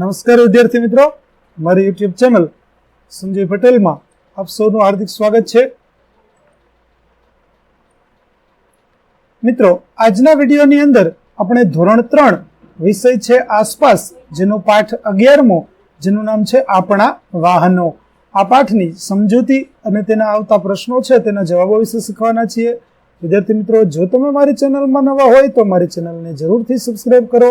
નમસ્કાર વિદ્યાર્થી મિત્રો. મારી યુટ્યુબ ચેનલ સંજય પટેલમાં આપ સૌનું હાર્દિક સ્વાગત છે. મિત્રો, આજના વિડીયોની અંદર આપણે ધોરણ ત્રણ વિષય છે આસપાસ, જેનો પાઠ અગિયારમો, જેનું નામ છે આપણા વાહનો. આ પાઠની સમજૂતી અને તેના આવતા પ્રશ્નો છે, તેના જવાબો વિશે શીખવાના છીએ. વિદ્યાર્થી મિત્રો, જો તમે મારી ચેનલમાં નવા હોય તો મારી ચેનલને જરૂરથી સબસ્ક્રાઈબ કરો.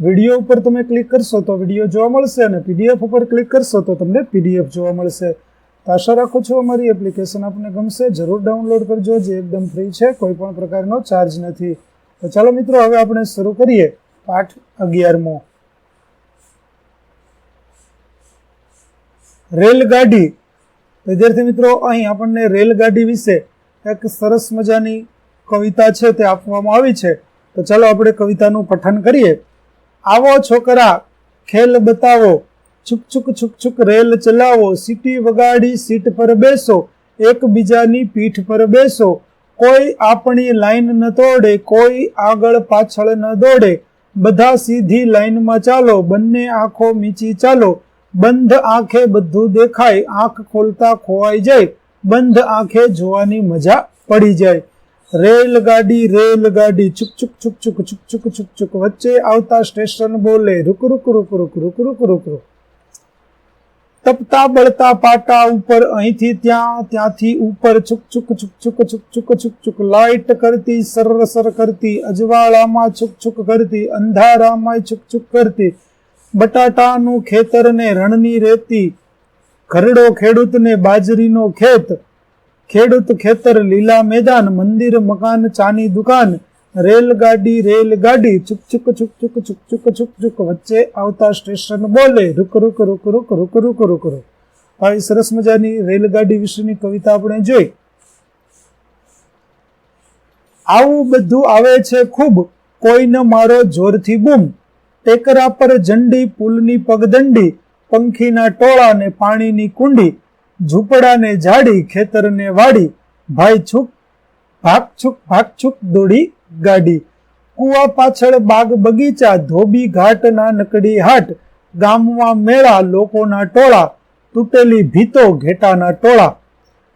વીડિયો ઉપર તમે ક્લિક કરશો તો વીડિયો જોવા મળશે અને પીડીએફ ઉપર ક્લિક કરશો તો તમને પીડીએફ જોવા મળશે. તો આશા રાખું છું અમારી એપ્લિકેશન આપને ગમશે. જરૂર ડાઉનલોડ કરજો, જે એકદમ ફ્રી છે કોઈ પણ પ્રકારનો ચાર્જ નથી. તો ચાલો મિત્રો, હવે આપણે શરૂ કરીએ પાઠ અગિયારમો. રેલગાડી. વિદ્યાર્થી મિત્રો, અહીં આપણને રેલગાડી વિશે એક સરસ મજાની કવિતા છે તે આપવામાં આવી છે. તો ચાલો આપણે કવિતાનું પઠન કરીએ. આવો છોકરા, ખેલ બતાવો. છુક છુક છુક છુક રેલ ચલાવો. સીટી વગાડી સીટ પર બેસો. એકબીજાની પીઠ પર બેસો. કોઈ આપણી લાઈન ન તોડે, કોઈ આગળ પાછળ ન દોડે. બધા સીધી લાઈનમાં ચાલો, બંને આંખો મીચી ચાલો. બંધ આંખે બધું દેખાય, આંખ ખોલતા ખોવાઈ જાય. બંધ આંખે જોવાની મજા પડી જાય. રેલગાડી રેલગાડી છુક છુક છુક છુક છુક છુક છુક છુક વચ્ચે આવતા સ્ટેશન બોલે રૂક રૂક રૂક રૂક રૂક રૂક રૂક રૂક તપતા બળતા પાટા ઉપર અહીંથી ત્યાં ત્યાંથી ઉપર છુક છુક છુક છુક છુક છુક છુક છુક લાઈટ કરતી સર સર કરતી અજવાળામાં છુક છુક કરતી અંધારામાં છુક છુક કરતી બટાટાનું ખેતરને રણની રેતી ખરડો ખેડૂતને બાજરીનો ખેત ખેડૂત ખેતર, લીલા મેદાન, મંદિર, મકાન, ચાની દુકાન, રેલગાડી રેલગાડી છુક છુક છુક છુક છુક છુક વચ્ચે આવતા સ્ટેશન બોલે, રૂક રૂક રૂક રૂક રૂક રૂક રૂક રૂક. આવી સરસ મજાની રેલગાડી વિશેની કવિતા આપણે જોઈ. આવું બધું આવે છે ખૂબ, કોઈને મારો જોરથી બૂમ. ટેકરા પર ઝંડી પુલની પગદંડી, પંખીના ટોળા ને પાણીની કુંડી ઝૂંપડાને જાડી, ખેતરને વાડી, ભાઈ છૂક ભાગ છૂક ભાગ છૂક દોડી, ગાડી. કુવા પાછળ બાગ બગીચા, ધોબી ઘાટના નકડી હાટ. ગામમાં મેળા, લોકોના ટોળા. તૂટેલી ભીતો, ઘેટાના ટોળા.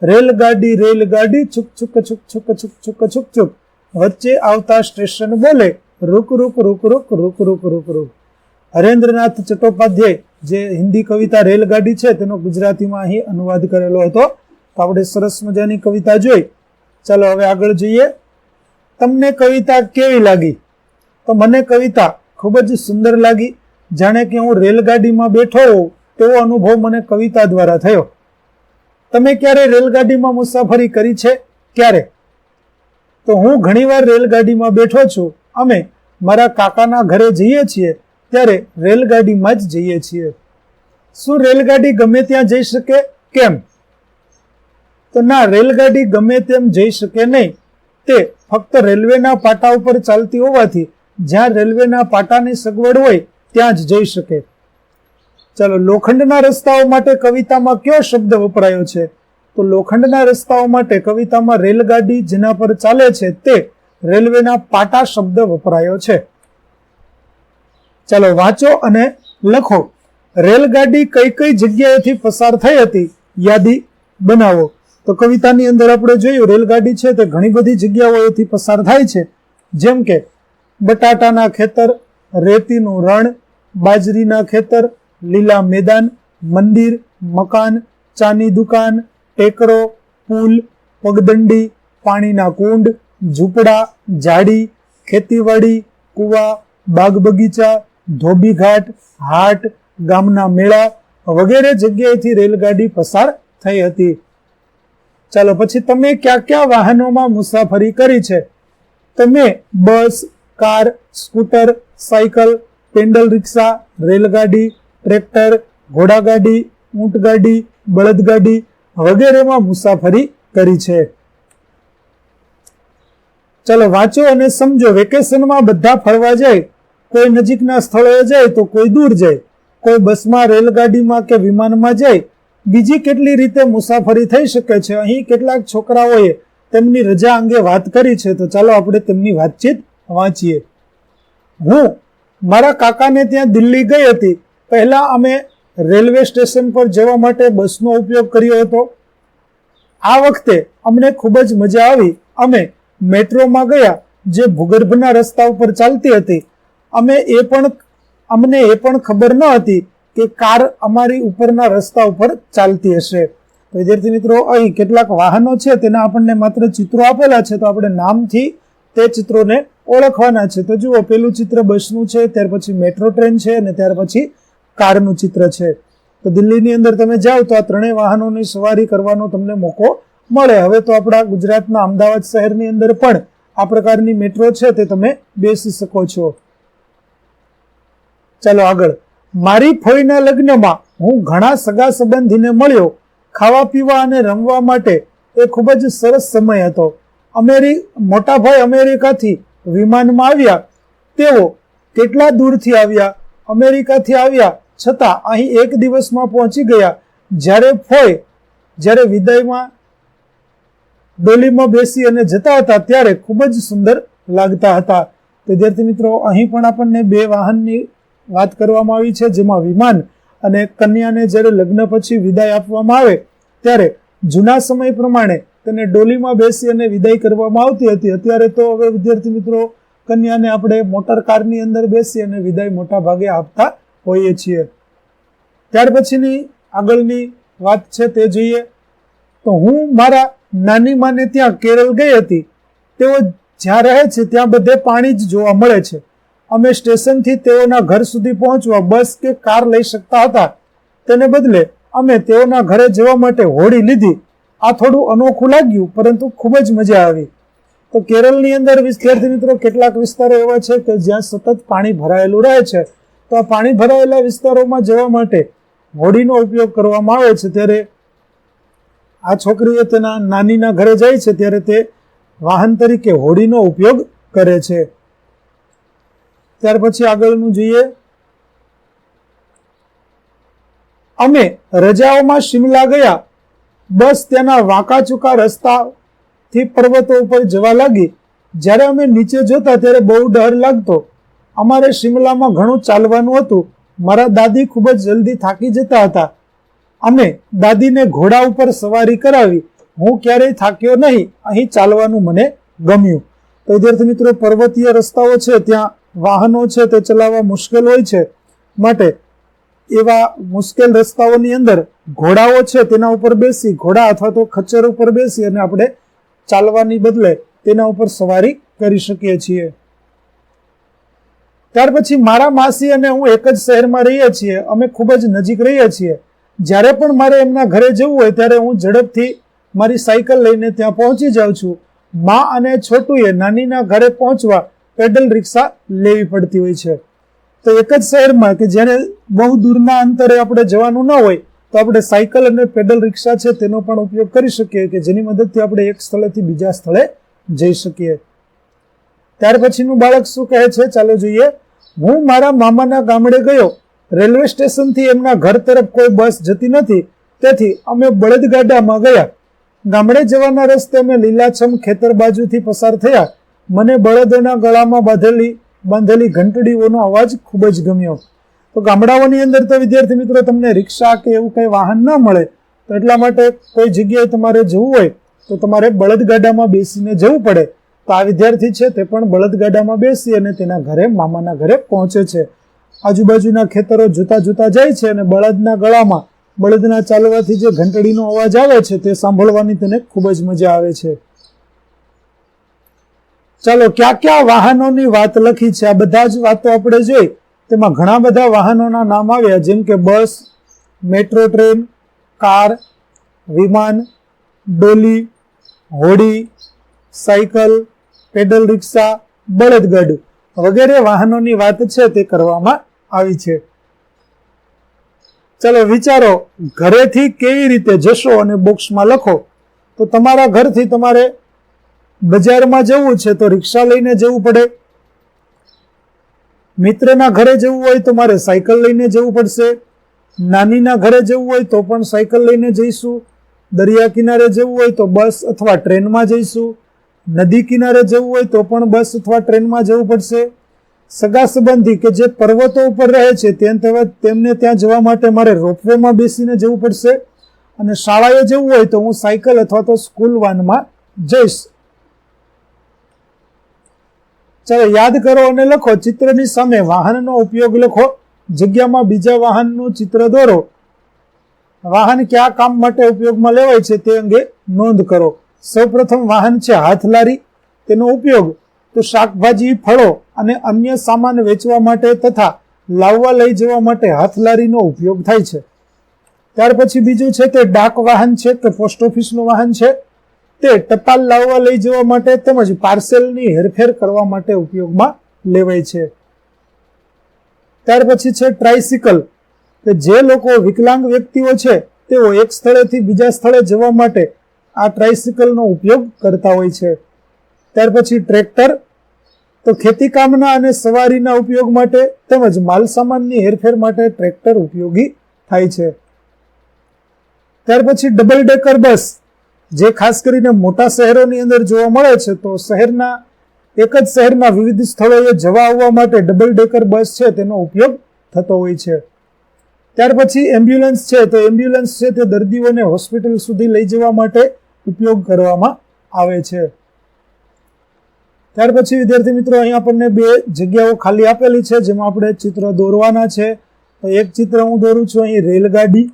રેલગાડી રેલગાડી, છુક છુક છુક છુક છુક છુક છુક છુક. વચ્ચે આવતા સ્ટેશન બોલે રૂક રૂક રૂક રૂક રૂક રૂક રૂક રૂક. હરેન્દ્રનાથ ચટ્ટોપાધ્યાય જે હિન્દી કવિતા રેલગાડી છે તેનો ગુજરાતીમાં અહીં અનુવાદ કરેલો હતો. તો આપણે સરસ મજાની કવિતા જોઈ. ચાલો હવે આગળ જોઈએ. તમને કવિતા કેવી લાગી? તો મને કવિતા ખૂબ જ સુંદર લાગી. જાણે કે હું રેલગાડીમાં બેઠો હોઉં તેવો અનુભવ મને કવિતા દ્વારા થયો. તમે ક્યારે રેલગાડીમાં મુસાફરી કરી છે? ક્યારે? તો હું ઘણીવાર રેલગાડીમાં બેઠો છું. અમે મારા કાકાના ઘરે જઈએ છીએ. ત્યારે રેલગાડીમાં જ જઈએ છીએ. શું રેલગાડી ગમે ત્યાં જઈ શકે? કેમ? તો ના, રેલગાડી ગમે તેમ જઈ શકે નહીં. તે ફક્ત રેલવેના પાટા ઉપર ચાલતી હોવાથી જ્યાં રેલવેના પાટાની સગવડ હોય, ત્યાં જ જઈ શકે. ચાલો, લોખંડના રસ્તાઓ માટે કવિતામાં કયો શબ્દ વપરાયો છે? તો લોખંડના રસ્તાઓ માટે કવિતામાં રેલગાડી જેના પર ચાલે છે, તે રેલવેના પાટા શબ્દ વપરાયો છે. ચાલો વાંચો અને લખો. રેલગાડી કઈ કઈ જગ્યાએથી પસાર થઈ હતી યાદી બનાવો. તો કવિતાની અંદર આપણે જોયું, રેલગાડી છે તે ઘણી બધી જગ્યાઓએથી પસાર થાય છે. જેમ કે બટાટાના ખેતર, રેતીનું રણ, બાજરીના ખેતર, લીલા મેદાન, મંદિર, મકાન, ચાની દુકાન, ટેકરો, પુલ, પગદંડી, પાણીના કુંડ, ઝૂંપડા, ઝાડી, ખેતીવાડી, કુવા, બાગ બગીચા ધોબી ઘાટ, હાટ, ગામના મેળા વગેરે જગ્યાએથી રેલગાડી પસાર થઈ હતી. ચાલો પછી તમે ક્યાં ક્યાં વાહનોમાં મુસાફરી કરી છે? તમે bus, car, scooter, cycle, pedal રિક્ષા, રેલગાડી, ટ્રેક્ટર, ઘોડાગાડી, ઊંટગાડી, બળદગાડી વગેરેમાં મુસાફરી કરી છે. ચલો વાંચો અને સમજો. વેકેશનમાં બધા ફરવા જાય કોઈ નજીકના સ્થળોએ જાય તો કોઈ દૂર જાય, કોઈ બસમાં, રેલગાડીમાં કે વિમાનમાં જાય, બીજી કેટલી રીતે મુસાફરી થઈ શકે છે? અહીં કેટલાક છોકરાઓએ તેમની રજા અંગે વાત કરી છે, તો ચાલો આપણે તેમની વાતચીત વાંચીએ. હું મારા કાકાને ત્યાં દિલ્હી ગઈ હતી. પહેલાં અમે રેલવે સ્ટેશન પર જવા માટે બસનો ઉપયોગ કર્યો હતો. આ વખતે અમને ખૂબ જ મજા આવી. અમે મેટ્રોમાં ગયા, જે ભૂગર્ભના રસ્તા ઉપર ચાલતી હતી. અમે એ પણ, અમને એ પણ ખબર ન હતી કે કાર અમારી ઉપરના રસ્તા ઉપર ચાલતી હશે. તો વિદ્યાર્થી મિત્રો, અહીં કેટલાક વાહનો છે, તેના આપણને માત્ર ચિત્રો આપેલા છે, તો આપણે નામથી તે ચિત્રોને ઓળખવાના છે. તો જુઓ, પેલું ચિત્ર બસનું છે, ત્યાર પછી મેટ્રો ટ્રેન છે અને ત્યાર પછી કારનું ચિત્ર છે. તો દિલ્હીની અંદર તમે જાઓ, તો આ ત્રણેય વાહનોની સવારી કરવાનો તમને મોકો મળે. હવે તો આપણા ગુજરાતના અમદાવાદ શહેરની અંદર પણ આ પ્રકારની મેટ્રો છે, તે તમે બેસી શકો છો. ચાલો આગળ. મારી ફોઈના લગ્નમાં હું ઘણા સગા સંબંધીને મળ્યો. ખાવા પીવા અને રમવા માટે એ ખૂબ જ સરસ સમય હતો. અમેરિ મોટાભાઈ અમેરિકાથી વિમાનમાં આવ્યા. તેઓ કેટલા દૂરથી આવ્યા? અમેરિકાથી આવ્યા છતાં અહીં એક દિવસમાં પહોંચી ગયા. જ્યારે ફોય, જ્યારે વિદાયમાં ડોલીમાં બેસી અને જતા હતા ત્યારે ખૂબ જ સુંદર લાગતા હતા. વિદ્યાર્થી મિત્રો, અહીં પણ આપણને બે વાહનની વાત કરવામાં આવી છે, જેમાં વિમાન અને કન્યાને જ્યારે લગ્ન પછી વિદાય આપવામાં આવે, ત્યારે જૂના સમય પ્રમાણે તેને ડોલીમાં બેસી અને વિદાય કરવામાં આવતી હતી. અત્યારે તો હવે વિદ્યાર્થી મિત્રો, કન્યાને આપણે મોટર કારની અંદર બેસી અને વિદાય મોટા ભાગે આપતા હોઈએ છીએ. ત્યાર પછીની આગળની વાત છે તે જોઈએ. તો હું મારા નાની માને ત્યાં કેરળ ગઈ હતી. તેઓ જ્યાં રહે છે, ત્યાં બધે પાણી જ જોવા મળે છે. અમે સ્ટેશનથી તેઓના ઘર સુધી પહોંચવા બસ કે કાર લઈ શકતા હતા. તેને બદલે અમે તેઓના ઘરે જવા માટે હોડી લીધી. આ થોડું અનોખું લાગ્યું, પરંતુ ખૂબ જ મજા આવી. તો કેરળની અંદર, વિદ્યાર્થી મિત્રો, કેટલાક વિસ્તારો એવા છે કે જ્યાં સતત પાણી ભરાયેલું રહે છે. તો આ પાણી ભરાયેલા વિસ્તારોમાં જવા માટે હોડીનો ઉપયોગ કરવામાં આવે છે. ત્યારે આ છોકરીઓ તેના નાનીના ઘરે જાય છે, ત્યારે તે વાહન તરીકે હોડીનો ઉપયોગ કરે છે. ત્યાર પછી આગળનું જોઈએ. અમે રજાઓમાં શિમલા ગયા. બસ તેના વાંકા ચૂકા રસ્તાથી પર્વતો ઉપર જવા લાગી. જ્યારે અમે નીચે જોતા ત્યારે બહુ ડર લાગતો. અમારે શિમલામાં ઘણું ચાલવાનું હતું. મારા દાદી ખૂબ જ જલ્દી થાકી જતા હતા. અમે દાદીને ઘોડા ઉપર સવારી કરાવી. હું ક્યારેય થાક્યો નહીં. અહીં ચાલવાનું મને ગમ્યું. તો વિદ્યાર્થી મિત્રો, પર્વતીય રસ્તાઓ છે ત્યાં વાહનો છે તે ચલાવવા મુશ્કેલ હોય છે. માટે એવા મુશ્કેલ રસ્તાઓની અંદર ઘોડાઓ છે તેના ઉપર બેસી, ઘોડા અથવા તો ખચ્ચર ઉપર બેસી અને આપણે ચાલવાની બદલે તેના ઉપર સવારી કરી શકીએ છીએ. ત્યાર પછી મારા માસી અને હું એક જ શહેરમાં રહીએ છીએ. અમે ખૂબ જ નજીક રહીએ છીએ. જ્યારે પણ મારે એમના ઘરે જવું હોય ત્યારે હું ઝડપથી મારી સાયકલ લઈને ત્યાં પહોંચી જાઉં છું. મા અને છોટુએ નાનીના ઘરે પહોંચવા પેડલ રિક્ષા લેવી પડતી હોય છે. તો એક જ શહેરમાં કે જ્યારે બહુ દૂરના અંતરે આપણે જવાનું ન હોય, તો આપણે સાયકલ અને પેડલ રિક્ષા છે તેનો પણ ઉપયોગ કરી શકીએ કે જેની મદદથી આપણે એક સ્થળેથી બીજા સ્થળે જઈ શકીએ. ત્યાર પછીનું બાળક શું કહે છે? ચાલો જોઈએ. હું મારા મામાના ગામડે ગયો. રેલવે સ્ટેશનથી એમના ઘર તરફ કોઈ બસ જતી નથી. તેથી અમે બળદગાડામાં ગયા. ગામડે જવાના રસ્તે અમે લીલાછમ ખેતર બાજુથી પસાર થયા. મને બળદના ગળામાં બાંધેલી બાંધેલી ઘંટડીઓનો અવાજ ખૂબ જ ગમ્યો. તો ગામડાઓની અંદર તો વિદ્યાર્થી મિત્રો તમને રિક્ષા કે એવું કંઈ વાહન ન મળે, તો એટલા માટે કોઈ જગ્યાએ તમારે જવું હોય, તો તમારે બળદગાડામાં બેસીને જવું પડે. તો આ વિદ્યાર્થી છે તે પણ બળદગાડામાં બેસી અને તેના ઘરે, મામાના ઘરે પહોંચે છે. આજુબાજુના ખેતરો જોતા જોતા જાય છે અને બળદના ગળામાં, બળદના ચાલવાથી જે ઘંટડીનો અવાજ આવે છે તે સાંભળવાની તેને ખૂબ જ મજા આવે છે. ચાલો, ક્યાં ક્યાં વાહનોની વાત લખી છે? આ બધા જ વાતો આપણે જોઈ. તેમાં ઘણા બધા વાહનોના નામ આવ્યા, જેમ કે બસ, મેટ્રો ટ્રેન, કાર, વિમાન, ડોલી, હોડી, સાયકલ, પેડલ રિક્ષા, બળદગાડું વગેરે વાહનોની વાત છે તે કરવામાં આવી છે. ચલો, વિચારો, ઘરેથી કેવી રીતે જશો અને બોક્સમાં લખો? તો તમારા ઘરથી તમારે બજારમાં જવું છે તો રિક્ષા લઈને જવું પડે. મિત્રના ઘરે જવું હોય તો મારે સાયકલ લઈને જવું પડશે. નાનીના ઘરે જવું હોય તો પણ સાયકલ લઈને જઈશું. દરિયા કિનારે જવું હોય તો બસ અથવા ટ્રેનમાં જઈશું. નદી કિનારે જવું હોય તો પણ બસ અથવા ટ્રેનમાં જવું પડશે. સગા સંબંધી કે જે પર્વતો ઉપર રહે છે તેમ તેમને ત્યાં જવા માટે મારે રોપવેમાં બેસીને જવું પડશે. અને શાળાએ જવું હોય તો હું સાયકલ અથવા તો સ્કૂલ વાનમાં જઈશ. ચાલો યાદ કરો અને લખો, ચિત્રની સામે વાહનનો ઉપયોગ લખો. જગ્યામાં બીજા વાહનનું ચિત્ર દોરો. વાહન કયા કામ માટે ઉપયોગમાં લેવાય છે તે અંગે નોંધ કરો. સૌપ્રથમ વાહન છે હાથલારી. તેનો ઉપયોગ તો શાકભાજી, ફળો અને અન્ય સામાન વેચવા માટે તથા લાવવા લઈ જવા માટે હાથલારીનો ઉપયોગ થાય છે. ત્યાર પછી બીજું છે તે ડાક વાહન છે કે પોસ્ટ ઓફિસનું વાહન છે. તે ટપાલ લાવવા લઈ જવા માટે તેમજ પાર્સેલની હેરફેર કરવા માટે ઉપયોગમાં લેવાય છે. ત્યાર પછી છે ટ્રાઇસિકલ. કે જે લોકો વિકલાંગ વ્યક્તિઓ છે, તેઓ એક સ્થળેથી બીજા સ્થળે જવા માટે આ ટ્રાઇસિકલનો ઉપયોગ કરતા હોય છે. ત્યાર પછી ટ્રેક્ટર. તો ખેતી કામના અને સવારીના ઉપયોગ માટે તેમજ માલ સામાનની હેરફેર માટે ટ્રેક્ટર ઉપયોગી થાય છે. ત્યાર પછી ડબલ ડેકર બસ. જે ખાસ કરીને મોટા શહેરોની અંદર જોવા મળે છે, તો શહેરના, એક જ શહેરના વિવિધ સ્થળોએ જવા આવવા માટે ડબલ ડેકર બસ છે, તેનો ઉપયોગ થતો હોય છે. ત્યાર પછી એમ્બ્યુલન્સ છે, તો એમ્બ્યુલન્સ છે, તે દર્દીઓને હોસ્પિટલ સુધી લઈ જવા માટે ઉપયોગ કરવામાં આવે છે. ત્યાર પછી વિદ્યાર્થી મિત્રો, અહીં આપણને બે જગ્યાઓ ખાલી આપેલી છે, જેમાં આપણે ચિત્ર દોરવાના છે. તો એક ચિત્ર હું દોરું છું અહીં રેલગાડી.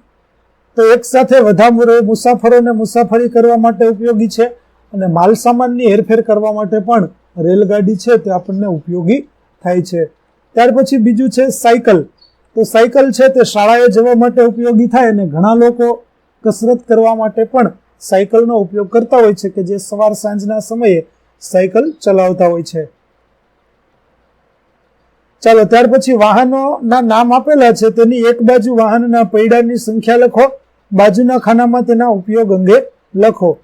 તો એક સાથે વધારે મુસાફરોને મુસાફરી કરવા માટે ઉપયોગી છે અને માલ સામાનની હેરફેર કરવા માટે પણ રેલગાડી છે તે આપણને ઉપયોગી થાય છે. ત્યાર પછી બીજું છે સાયકલ. તો સાયકલ છે તે શાળાએ જવા માટે ઉપયોગી થાય અને ઘણા લોકો કસરત કરવા માટે પણ સાયકલનો ઉપયોગ કરતા હોય છે કે જે સવાર સાંજના સમયે સાયકલ ચલાવતા હોય છે. ચાલો, ત્યાર પછી વાહનોના નામ આપેલા છે. તેની એક બાજુ વાહનના પૈડાની સંખ્યા લખો. બાજુના ખાનામાં તેના ઉપયોગ અંગે લખો.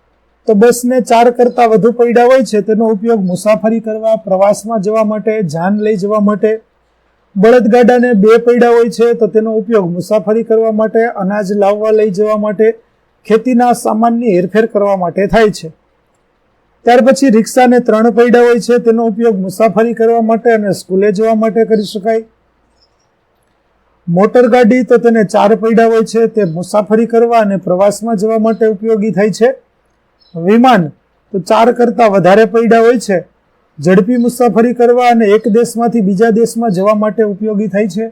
તો બસને ચાર કરતા વધુ પૈડા હોય છે, તેનો ઉપયોગ મુસાફરી કરવા, પ્રવાસમાં જવા માટે, જાન લઈ જવા માટે. બળદગાડાને બે પૈડા હોય છે, તો તેનો ઉપયોગ મુસાફરી કરવા માટે, અનાજ લાવવા લઈ જવા માટે, ખેતીના સામાનની હેરફેર કરવા માટે થાય છે. ત્યાર પછી રિક્ષાને ત્રણ પૈડા હોય છે, તેનો ઉપયોગ મુસાફરી કરવા માટે અને સ્કૂલે જવા માટે કરી શકાય. મોટર ગાડી તો તેને ચાર પૈડા હોય છે, તે મુસાફરી કરવા અને પ્રવાસમાં જવા માટે ઉપયોગી થાય છે. વિમાન તો ચાર કરતાં વધારે પૈડા હોય છે. ઝડપી મુસાફરી કરવા અને એક દેશમાંથી બીજા દેશમાં જવા માટે ઉપયોગી થાય છે.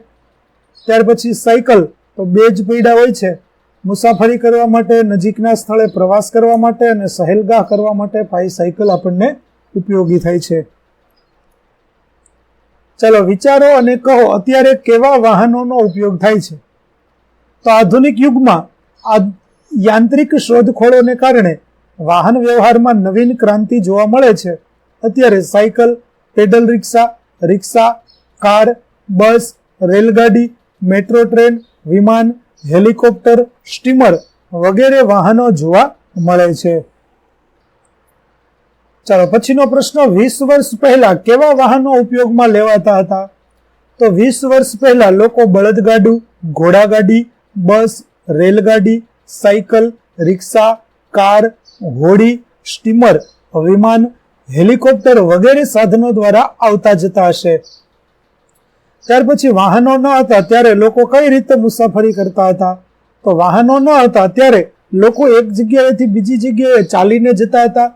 ત્યાર પછી સાયકલ તો બે જ પૈડા હોય છે. મુસાફરી કરવા માટે, નજીકના સ્થળે પ્રવાસ કરવા માટે અને સહેલગાહ કરવા માટે પાઈ સાયકલ આપણને ઉપયોગી થાય છે. ચાલો વિચારો અને કહો, અત્યારે કેવા વાહનોનો ઉપયોગ થાય છે? તો આધુનિક યુગમાં આ યાંત્રિક શોધખોળોને કારણે વાહન વ્યવહારમાં નવીન ક્રાંતિ જોવા મળે છે. અત્યારે સાયકલ, પેડલ રિક્ષા રિક્ષા, કાર, બસ, રેલગાડી, મેટ્રો ટ્રેન, વિમાન, હેલિકોપ્ટર, સ્ટીમર વગેરે વાહનો જોવા મળે છે. ચાલો, પછીનો પ્રશ્ન, વીસ વર્ષ પહેલા કેવા વાહનો ઉપયોગમાં લેવાતા હતા? તો વીસ વર્ષ પહેલા લોકો બળદગાડું, ઘોડાગાડી, બસ, રેલગાડી, સાયકલ, રિક્ષા, કાર, હોડી, સ્ટીમર, વિમાન, હેલિકોપ્ટર વગેરે સાધનો દ્વારા આવતા જતા હશે. ત્યાર પછી વાહનો ન હતા ત્યારે લોકો કઈ રીતે મુસાફરી કરતા હતા? તો વાહનો ન હતા ત્યારે લોકો એક જગ્યાએથી બીજી જગ્યાએ ચાલીને જતા હતા.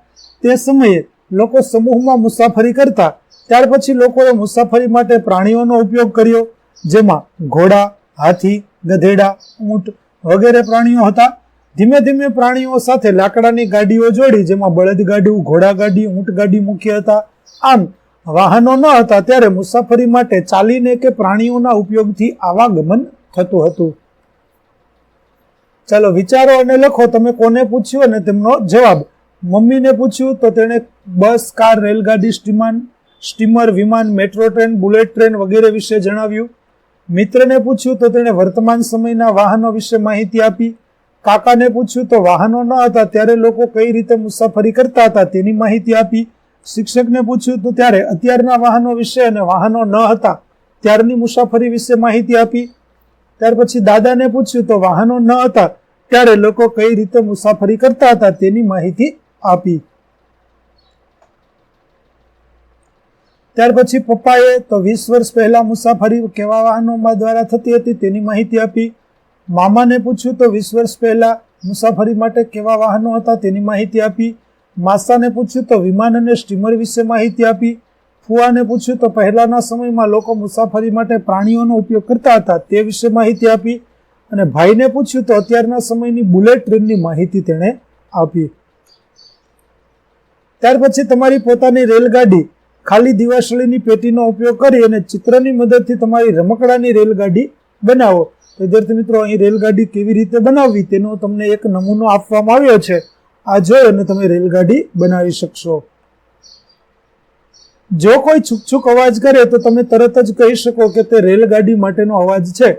તે સમયે લોકો સમૂહમાં મુસાફરી કરતા, ત્યાર પછી લોકોએ મુસાફરી માટે પ્રાણીઓનો ઉપયોગ કર્યો, જેમાં ઘોડા, હાથી, ગધેડા, ઊંટ વગેરે પ્રાણીઓ હતા. ધીમે ધીમે પ્રાણીઓ સાથે લાકડાની ગાડીઓ જોડી, જેમાં બળદગાડું ઘોડાગાડી ઊંટગાડી મુખ્ય હતા. આમ, વાહનો ન હતા ત્યારે મુસાફરી માટે ચાલીને કે પ્રાણીઓના ઉપયોગથી આવાગમન થતું હતું. ચાલો વિચારો અને લખો, તમે કોને પૂછ્યું અને તેમનો જવાબ મમ્મીને પૂછ્યું, તો તેણે બસ, કાર, રેલગાડી, સ્ટીમાન, સ્ટીમર, વિમાન, મેટ્રો ટ્રેન, બુલેટ ટ્રેન વગેરે વિશે જણાવ્યું. મિત્રને પૂછ્યું, તો તેણે વર્તમાન સમયના વાહનો વિશે માહિતી આપી. કાકાને પૂછ્યું, તો વાહનો ન હતા, ત્યારે લોકો કઈ રીતે મુસાફરી કરતા હતા તેની માહિતી આપી. શિક્ષકને પૂછ્યું, તો ત્યારે અત્યારના વાહનો વિશે અને વાહનો ન હતા ત્યારની મુસાફરી વિશે માહિતી આપી. ત્યાર પછી દાદાને પૂછ્યું, તો વાહનો ન હતા, ત્યારે લોકો કઈ રીતે મુસાફરી કરતા હતા તેની માહિતી આપી. ત્યાર પછી પપ્પાએ તો વીસ વર્ષ પહેલા મુસાફરી કેવા વાહનોમાં દ્વારા થતી હતી તેની માહિતી આપી. મામાને પૂછ્યું તો વીસ વર્ષ પહેલા મુસાફરી માટે કેવા વાહનો હતા તેની માહિતી આપી. માસાને પૂછ્યું તો વિમાન અને સ્ટીમર વિશે માહિતી આપી. ફુવાને પૂછ્યું તો પહેલાના સમયમાં લોકો મુસાફરી માટે પ્રાણીઓનો ઉપયોગ કરતા હતા તે વિશે માહિતી આપી. અને ભાઈને પૂછ્યું તો અત્યારના સમયની બુલેટ ટ્રેનની માહિતી તેણે આપી. ત્યાર પછી તમારી પોતાની રેલગાડી ખાલી દિવાસળીની પેટીનો ઉપયોગ કરી અને ચિત્રની મદદથી તમારી રમકડાની રેલગાડી બનાવો. વિદ્યાર્થી મિત્રો, અહીં રેલગાડી કેવી રીતે બનાવવી તેનો તમને એક નમૂનો આપવામાં આવ્યો છે. આ જોઈ અને તમે રેલગાડી બનાવી શકશો. જો કોઈ છૂકછૂક અવાજ કરે તો તમે તરત જ કહી શકો કે તે રેલગાડી માટેનો અવાજ છે.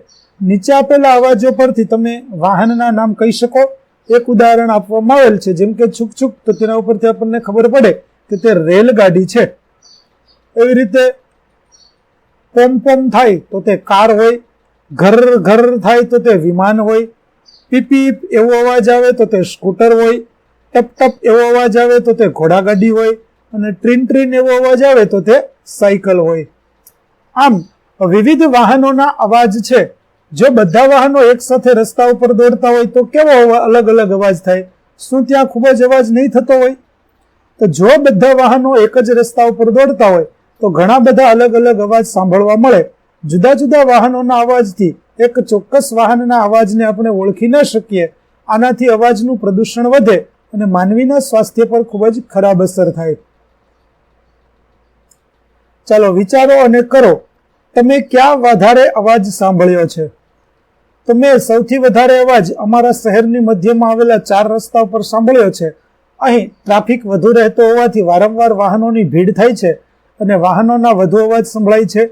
નીચે આપેલા અવાજો પરથી તમે વાહનના નામ કહી શકો. એક ઉદાહરણ આપવામાં આવેલ છે, જેમ કે છુકછુક તો તેના ઉપરથી આપણને ખબર પડે કે તે રેલગાડી છે. એવી રીતે પોમ પોમ થાય તો તે કાર હોય, ઘર ઘર થાય તો તે વિમાન હોય પીપીપ એવો અવાજ આવે તો તે સ્કૂટર હોય, ટપ ટપ એવો અવાજ આવે તો તે ઘોડાગાડી હોય, અને ટ્રીન ટ્રીન એવો અવાજ આવે તો તે સાયકલ હોય. આમ વિવિધ વાહનોના અવાજ છે. જો બધા વાહનો એક સાથે રસ્તા ઉપર દોડતા હોય તો કેવો અલગ અલગ અવાજ થાય? શું ત્યાં ખૂબ જ અવાજ નહીં થતો હોય? તો જો બધા વાહનો એક જ રસ્તા ઉપર દોડતા હોય, તો ઘણા બધા અલગ અલગ અવાજ સાંભળવા મળે. જુદા જુદા વાહનોના અવાજથી એક ચોક્કસ વાહનના અવાજને આપણે ઓળખી ન શકીએ. આનાથી અવાજનું પ્રદૂષણ વધે અને માનવીના સ્વાસ્થ્ય પર ખૂબ જ ખરાબ અસર થાય. ચાલો વિચારો અને કરો, તમે ક્યાં વધારે અવાજ સાંભળ્યો છે? તો મેં સૌથી વધારે અવાજ અમારા શહેરની મધ્યમાં આવેલા ચાર રસ્તા ઉપર સાંભળ્યો છે. અહીં ટ્રાફિક વધુ રહેતો હોવાથી વારંવાર વાહનોની ભીડ થાય છે અને વાહનોના વધુ અવાજ સંભળાય છે.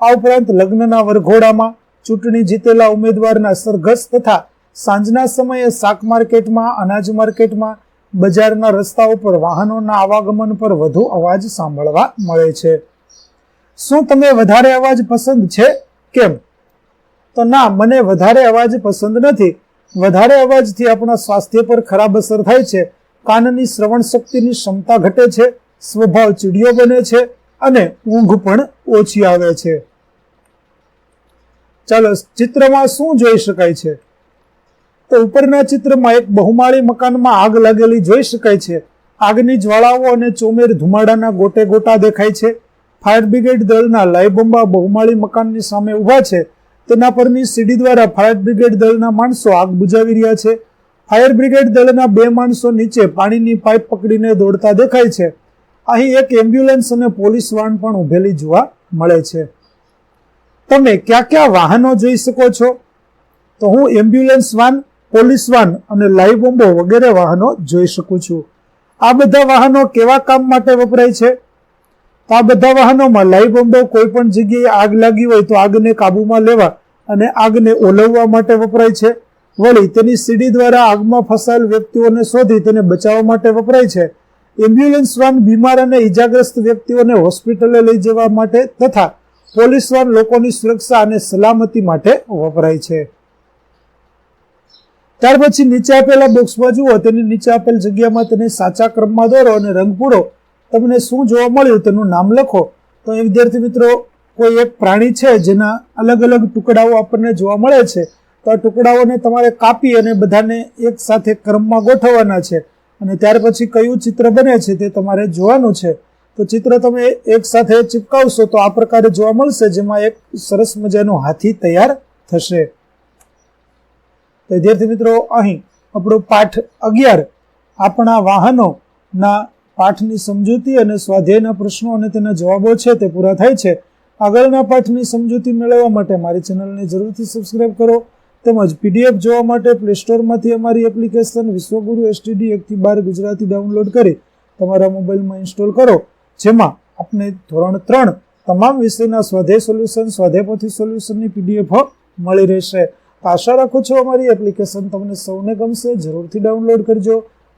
આ ઉપરાંત લગ્નના વરઘોડામાં ચૂંટણી જીતેલા ઉમેદવારના સરઘસ તથા સાંજના સમયે શાક માર્કેટમાં, અનાજ માર્કેટમાં, બજારના રસ્તા ઉપર વાહનોના આવાગમન પર વધુ અવાજ સાંભળવા મળે છે. શું તમે વધારે અવાજ પસંદ છે? કેમ? તો ના, મને વધારે અવાજ પસંદ નથી. વધારે અવાજથી આપણા સ્વાસ્થ્ય પર ખરાબ અસર થાય છે. કાનની શ્રવણ શક્તિની ક્ષમતા ઘટે છે. સ્વભાવ ચીડિયો બને છે અને ઊંઘ પણ ઓછી આવે છે. ચાલો, ચિત્રમાં શું જોઈ શકાય છે? તો ઉપરના ચિત્રમાં એક બહુમાળી મકાનમાં આગ લાગેલી જોઈ શકાય છે. આગની જ્વાળાઓ અને ચોમેર ધુમાડાના ગોટે ગોટા દેખાય છે. ફાયર બ્રિગેડ દળના લાઈબોમ્બા બહુમાળી મકાનની સામે ઊભા છે. તેના પરની સીડી દ્વારા ફાયર બ્રિગેડ દળના માણસો આગ બુજાવી રહ્યા છે. ફાયર બ્રિગેડ દળના બે માણસો નીચે પાણીની પાઇપ પકડીને દોડતા દેખાય છે. અહીં એક એમ્બ્યુલન્સ અને પોલીસ વાન પણ ઉભેલી જોવા મળે છે. તમે ક્યાં ક્યાં વાહનો જોઈ શકો છો? તો હું એમ્બ્યુલન્સ વાન, પોલીસ વાન અને લાઈવ બોમ્બો વગેરે વાહનો જોઈ શકું છું. આ બધા વાહનો કેવા કામ માટે વપરાય છે? આ બધા વાહનોમાં લાઈવ બોમ્બો કોઈ પણ જગ્યાએ આગ લાગી હોય તો આગને કાબૂમાં લેવા અને આગને ઓલવવા માટે વપરાય છે. વળી તેની સીડી દ્વારા આગમાં ફસાયેલ વ્યક્તિઓને શોધી તેને બચાવવા માટે વપરાય છે. એમ્બ્યુલન્સ વાન બીમાર અને ઈજાગ્રસ્ત વ્યક્તિઓને હોસ્પિટલે લઈ જવા માટે તથા પોલીસ વાન લોકોની સુરક્ષા અને સલામતી માટે વપરાય છે. ત્યાર પછી નીચે આપેલા બોક્સમાં જુઓ તેની નીચે આપેલ જગ્યામાં તેને સાચા ક્રમમાં દોરો અને રંગ પૂરો તમને શું જોવા મળ્યું તેનું નામ લખો. તો એ વિદ્યાર્થી મિત્રો, કોઈ એક પ્રાણી છે જેના અલગ અલગ ટુકડાઓ આપણને જોવા મળે છે, તો આ ટુકડાઓને તમારે કાપી અને બધાને એક સાથે ક્રમમાં ગોઠવવાના છે. અને ત્યાર પછી કયું ચિત્ર બને છે તે તમારે જોવાનું છે. તો ચિત્ર તમે એક સાથે ચિપકાવશો તો આ પ્રકારે જોવા મળશે, જેમાં એક સરસ મજાનો હાથી તૈયાર થશે. વિદ્યાર્થી મિત્રો, અહીં આપણો પાઠ અગિયાર. આપણા વાહનોના પાઠની સમજૂતી અને સ્વાધ્યાયના પ્રશ્નો અને તેના જવાબો છે તે પૂરા થાય છે. આગળના પાઠની સમજૂતી મેળવવા માટે મારી ચેનલને જરૂરથી સબસ્ક્રાઇબ કરો. તેમજ પીડીએફ જોવા માટે પ્લે સ્ટોરમાંથી અમારી એપ્લિકેશન વિશ્વગુરુ એસટીડી એકથી બાર ગુજરાતી ડાઉનલોડ કરી તમારા મોબાઈલમાં ઇન્સ્ટોલ કરો. જેમાં આપને ધોરણ ત્રણ તમામ વિષયના સ્વાધ્યાય સોલ્યુશન, સ્વાધ્યાયપોથી સોલ્યુશનની પીડીએફ મળી રહેશે. આશા રાખું છું અમારી એપ્લિકેશન તમને સૌને ગમશે. જરૂરથી ડાઉનલોડ કરજો.